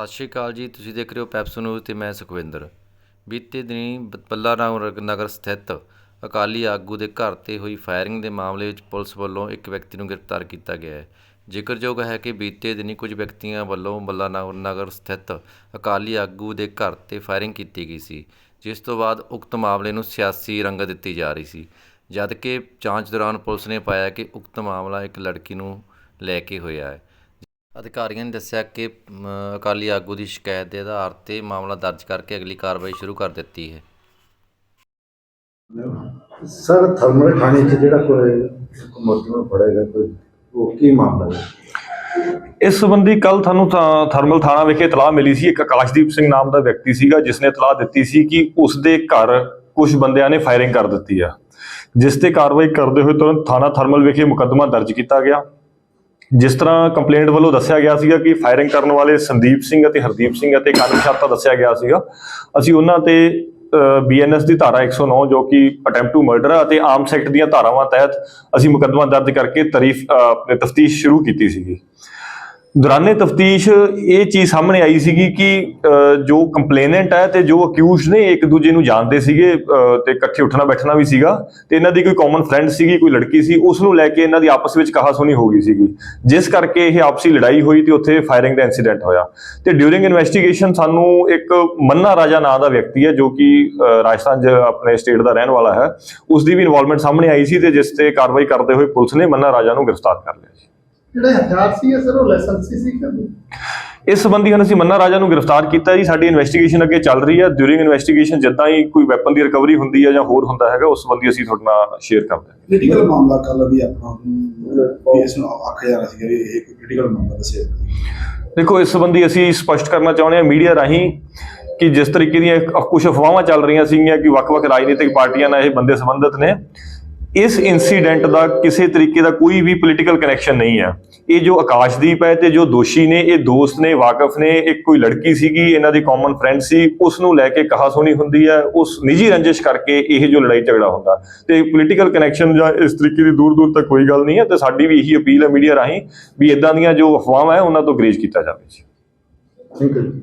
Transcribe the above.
ਸਤਿ ਸ਼੍ਰੀ ਅਕਾਲ ਜੀ, ਤੁਸੀਂ ਦੇਖ ਰਹੇ ਹੋ ਪੈਪਸੋ ਨਿਊਜ਼ ਤੇ ਮੈਂ ਸੁਖਵਿੰਦਰ। ਬੀਤੇ ਦਿਨੀ ਬ- ਬੱਲਾ ਰਾਮ ਨਗਰ- ਸਥਿਤ ਅਕਾਲੀ ਆਗੂ ਦੇ ਘਰ ਤੇ ਹੋਈ ਫਾਇਰਿੰਗ ਦੇ ਮਾਮਲੇ ਵਿੱਚ ਪੁਲਿਸ ਵੱਲੋਂ ਇੱਕ ਵਿਅਕਤੀ ਨੂੰ ਗ੍ਰਿਫਤਾਰ ਕੀਤਾ ਗਿਆ ਹੈ। ਜ਼ਿਕਰਯੋਗ ਹੈ ਕਿ ਬੀਤੇ ਦਿਨੀ ਕੁਝ ਵਿਅਕਤੀਆਂ ਵੱਲੋਂ ਬੱਲਾ ਨਗਰ ਨਗਰ ਸਥਿਤ ਅਕਾਲੀ ਆਗੂ ਦੇ ਘਰ ਤੇ ਫਾਇਰਿੰਗ ਕੀਤੀ ਗਈ ਸੀ, ਜਿਸ ਤੋਂ ਬਾਅਦ ਉਕਤ ਮਾਮਲੇ ਨੂੰ ਸਿਆਸੀ ਰੰਗਤ ਦਿੱਤੀ ਜਾ ਰਹੀ ਸੀ। ਜਦਕਿ ਜਾਂਚ ਦੌਰਾਨ ਪੁਲਿਸ ਨੇ ਪਾਇਆ ਕਿ ਉਕਤ ਮਾਮਲਾ ਇੱਕ ਲੜਕੀ ਨੂੰ ਲੈ ਕੇ ਹੋਇਆ ਹੈ। ਅਧਿਕਾਰੀਆਂ ਨੇ ਦੱਸਿਆ ਕਿ ਅਕਾਲੀ ਆਗੂ ਦੀ ਸ਼ਿਕਾਇਤ ਦੇ ਆਧਾਰ ਤੇ ਮਾਮਲਾ ਦਰਜ ਕਰਕੇ ਅਗਲੀ ਕਾਰਵਾਈ ਸ਼ੁਰੂ ਕਰ ਦਿੱਤੀ ਹੈ। ਸਰ ਥਰਮਲ ਥਾਣੇ 'ਚ ਜਿਹੜਾ ਕੋਈ ਮੁਲਜ਼ਮ ਫੜੇਗਾ ਕੋਈ ਉਹ ਕੀ ਮਾਮਲਾ ਹੈ? ਇਸ ਸੰਬੰਧੀ ਕੱਲ ਤੁਹਾਨੂੰ ਥਰਮਲ ਥਾਣਾ ਵਿਖੇ ਇਤਲਾਹ ਮਿਲੀ ਸੀ। ਇੱਕ ਆਕਾਸ਼ਦੀਪ ਸਿੰਘ ਨਾਮ ਦਾ ਵਿਅਕਤੀ ਸੀਗਾ ਜਿਸ ਨੇ ਇਤਲਾਹ ਦਿੱਤੀ ਸੀ ਕਿ ਉਸ ਦੇ ਘਰ ਕੁਝ ਬੰਦਿਆਂ ਨੇ ਫਾਇਰਿੰਗ ਕਰ ਦਿੱਤੀ ਆ ਜਿਸ ਤੇ ਕਾਰਵਾਈ ਕਰਦੇ ਹੋਏ ਤੁਰੰਤ ਥਾਣਾ ਥਰਮਲ ਵਿਖੇ ਮੁਕੱਦਮਾ ਦਰਜ ਕੀਤਾ ਗਿਆ। ਜਿਸ ਤਰ੍ਹਾਂ ਕੰਪਲੇਂਟ ਵੱਲੋਂ ਦੱਸਿਆ ਗਿਆ ਸੀਗਾ ਕਿ ਫਾਇਰਿੰਗ ਕਰਨ ਵਾਲੇ ਸੰਦੀਪ ਸਿੰਘ ਅਤੇ ਹਰਦੀਪ ਸਿੰਘ ਅਤੇ ਕਨਸ਼ਾਤਾ ਦੱਸਿਆ ਗਿਆ ਸੀਗਾ। ਅਸੀਂ ਉਹਨਾਂ ਤੇ ਬੀਐਨਐਸ ਦੀ ਧਾਰਾ 109 ਜੋ ਕਿ ਅਟੈਂਪਟ ਟੂ ਮਰਡਰ ਅਤੇ ਆਮ ਸੈਕਟ ਦੀਆਂ ਧਾਰਾਵਾਂ ਤਹਿਤ ਅਸੀਂ ਮੁਕੱਦਮਾ ਦਰਜ ਕਰਕੇ ਤਾਰੀਫ ਆਪਣੇ ਤਫਤੀਸ਼ ਸ਼ੁਰੂ ਕੀਤੀ ਸੀਗੀ। ਦੌਰਾਨੇ ਤਫਤੀਸ਼ ਇਹ ਚੀਜ਼ ਸਾਹਮਣੇ ਆਈ ਸੀਗੀ ਕਿ ਜੋ ਕੰਪਲੇਨੈਂਟ ਹੈ ਤੇ ਜੋ ਅਕਿਊਜ਼ਡ ਨੇ ਇੱਕ ਦੂਜੇ ਨੂੰ ਜਾਣਦੇ ਸੀਗੇ ਅ, ਤੇ ਇਕੱਠੇ ਉੱਠਣਾ ਬੈਠਣਾ ਵੀ ਸੀਗਾ ਤੇ ਇਹਨਾਂ ਦੀ ਕੋਈ ਕਾਮਨ ਫਰੈਂਡ ਸੀਗੀ ਕੋਈ ਲੜਕੀ ਸੀ ਉਸ ਨੂੰ ਲੈ ਕੇ ਇਹਨਾਂ ਦੀ ਆਪਸ ਵਿੱਚ ਕਹਾਸੁਣੀ ਹੋ ਗਈ ਸੀਗੀ। ਜਿਸ ਕਰਕੇ ਇਹ ਆਪਸੀ ਲੜਾਈ ਹੋਈ ਤੇ ਉੱਥੇ ਫਾਇਰਿੰਗ ਦਾ ਇਨਸੀਡੈਂਟ ਹੋਇਆ। ਤੇ ਡਿਊਰਿੰਗ ਇਨਵੈਸਟੀਗੇਸ਼ਨ ਸਾਨੂੰ ਇੱਕ ਮੰਨਾ ਰਾਜਾ ਨਾਂ ਦਾ ਵਿਅਕਤੀ ਹੈ ਜੋ ਕਿ ਰਾਜਸਥਾਨ 'ਚ ਆਪਣੇ ਸਟੇਟ ਦਾ ਰਹਿਣ ਵਾਲਾ ਹੈ ਉਸ ਦੀ ਵੀ ਇਨਵੋਲਵਮੈਂਟ ਸਾਹਮਣੇ ਆਈ ਸੀ ਤੇ ਜਿਸ ਤੇ ਕਾਰਵਾਈ ਕਰਦੇ ਹੋਏ ਪੁਲਿਸ ਨੇ ਮੰਨਾ ਰਾਜਾ ਨੂੰ ਗ੍ਰਿਫਤਾਰ ਕਰ ਲਿਆ ਸੀ ਜਿਹੜੇ ਹਥਿਆਰ ਸੀ ਸਰ ਉਹ ਲਾਇਸੈਂਸੀ ਸੀ ਕਿ ਇਸ ਸੰਬੰਧੀ ਹੁਣ ਅਸੀਂ ਮੰਨਾ ਰਾਜਾ ਨੂੰ ਗ੍ਰਿਫਤਾਰ ਕੀਤਾ ਜੀ। ਸਾਡੀ ਇਨਵੈਸਟੀਗੇਸ਼ਨ ਅੱਗੇ ਚੱਲ ਰਹੀ ਹੈ। ਡਿਊਰਿੰਗ ਇਨਵੈਸਟੀਗੇਸ਼ਨ ਜਿੱਦਾਂ ਹੀ ਕੋਈ ਵੈਪਨ ਦੀ ਰਿਕਵਰੀ ਹੁੰਦੀ ਹੈ ਜਾਂ ਹੋਰ ਹੁੰਦਾ ਹੈਗਾ ਉਸ ਸੰਬੰਧੀ ਅਸੀਂ ਤੁਹਾਡੇ ਨਾਲ ਸ਼ੇਅਰ ਕਰਦੇ ਹਾਂ। ਕ੍ਰਿਟੀਕਲ ਮਾਮਲਾ ਕੱਲ ਵੀ ਆਪਣਾ ਇਸ ਨੂੰ ਆਖਿਆ ਜਾ ਰਿਹਾ ਸੀ ਕਿ ਇਹ ਕ੍ਰਿਟੀਕਲ ਮਾਮਲਾ ਦੱਸਿਆ ਦੇਖੋ ਇਸ ਸੰਬੰਧੀ ਅਸੀਂ ਸਪਸ਼ਟ ਕਰਨਾ ਚਾਹੁੰਦੇ ਹਾਂ ਮੀਡੀਆ ਰਾਹੀਂ ਕਿ ਜਿਸ ਤਰੀਕੇ ਦੀਆਂ ਕੁਝ ਅਫਵਾਹਾਂ ਚੱਲ ਰਹੀਆਂ ਸੀਗੀਆਂ ਕਿ ਵੱਖ-ਵੱਖ ਰਾਜਨੀਤਿਕ ਪਾਰਟੀਆਂ ਨਾਲ ਇਹ ਬੰਦੇ ਸੰਬੰਧਿਤ ਨੇ। ਇਸ ਇਨਸੀਡੈਂਟ ਦਾ ਕਿਸੇ ਤਰੀਕੇ ਦਾ ਕੋਈ ਵੀ ਪੋਲੀਟੀਕਲ ਕਨੈਕਸ਼ਨ ਨਹੀਂ ਹੈ ਇਹ ਜੋ ਆਕਾਸ਼ਦੀਪ ਹੈ ਤੇ ਜੋ ਦੋਸ਼ੀ ਨੇ, ਇਹ ਦੋਸਤ ਨੇ, ਵਾਕਫ ਨੇ, ਇੱਕ ਕੋਈ ਲੜਕੀ ਸੀਗੀ, ਇਹਨਾਂ ਦੀ ਕਾਮਨ ਫਰੈਂਡ ਸੀ ਉਸ ਨੂੰ ਲੈ ਕੇ ਕਹਾ ਸੁਣੀ ਹੁੰਦੀ ਹੈ, ਉਸ ਨਿੱਜੀ ਰੰਜਿਸ਼ ਕਰਕੇ ਇਹ ਜੋ ਲੜਾਈ ਝਗੜਾ ਹੁੰਦਾ। ਤੇ ਪੋਲੀਟੀਕਲ ਕਨੈਕਸ਼ਨ ਜਾਂ ਇਸ ਤਰੀਕੇ ਦੀ ਦੂਰ ਦੂਰ ਤੱਕ ਕੋਈ ਗੱਲ ਨਹੀਂ ਹੈ ਤੇ ਸਾਡੀ ਵੀ ਇਹੀ ਅਪੀਲ ਹੈ ਮੀਡੀਆ ਰਾਹੀਂ ਵੀ ਇਦਾਂ ਦੀਆਂ ਜੋ ਅਫਵਾਹਾਂ ਹੈ, ਉਹਨਾਂ ਤੋਂ ਗਰੇਜ ਕੀਤਾ ਜਾਵੇ ਜੀ। Thank you